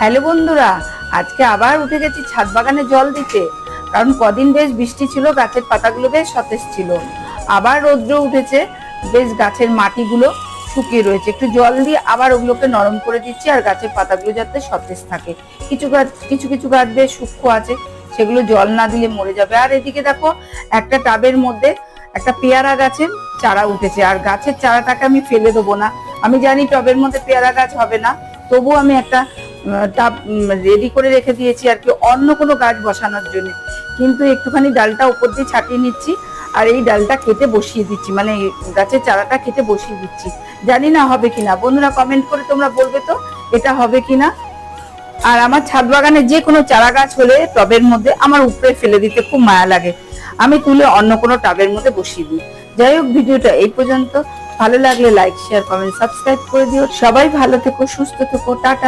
Hello বন্ধুরা, আজকে আবার উঠে গেছি ছাদ বাগানে জল দিতে। কারণ কদিন বেশ বৃষ্টি ছিল, গাছের পাতাগুলো বেশ সতেজ ছিল। আবার রৌদ্র উঠেছে, বেশ গাছের মাটিগুলো শুকিয়ে রয়েছে। একটু জল দিয়ে আবার ওগুলোকে নরম করে দিচ্ছি আর গাছের পাতাগুলো যাতে সতেজ থাকে। কিছু গাছ, কিছু কিছু গাছ বেশ সূক্ষ্ম আছে, সেগুলো জল না দিলে মরে যাবে। আর এদিকে দেখো, একটা টাবের মধ্যে একটা পেয়ারা গাছের চারা উঠেছে। আর গাছের চারাটাকে আমি ফেলে দেবো না। আমি জানি টবের মধ্যে পেয়ারা গাছ হবে না তবু আমি একটা টাব রেডি করে রেখে দিয়েছি আর কি, অন্য কোনো গাছ বসানোর জন্য। কিন্তু একটুখানি ডালটা উপর দিয়ে ছাটিয়ে নিচ্ছি আর এই ডালটা কেটে বসিয়ে দিচ্ছি মানে গাছের চারাটা কেটে বসিয়ে দিচ্ছি। জানি না হবে কিনা, বন্ধুরা কমেন্ট করে তোমরা বলবে তো, এটা হবে কিনা? আর আমার ছাদ বাগানে যে কোনো চারা গাছ হলে টবের মধ্যে আমার উপরে ফেলে দিতে খুব মায়া লাগে। আমি তুলে অন্য কোনো টবের মধ্যে বসিয়ে দিই। যাই হোক, ভিডিওটা এই পর্যন্ত। ভালো লাগলে লাইক শেয়ার কমেন্ট সাবস্ক্রাইব করে দিও। সবাই ভালো থেকো, সুস্থ থেকো, টাটা।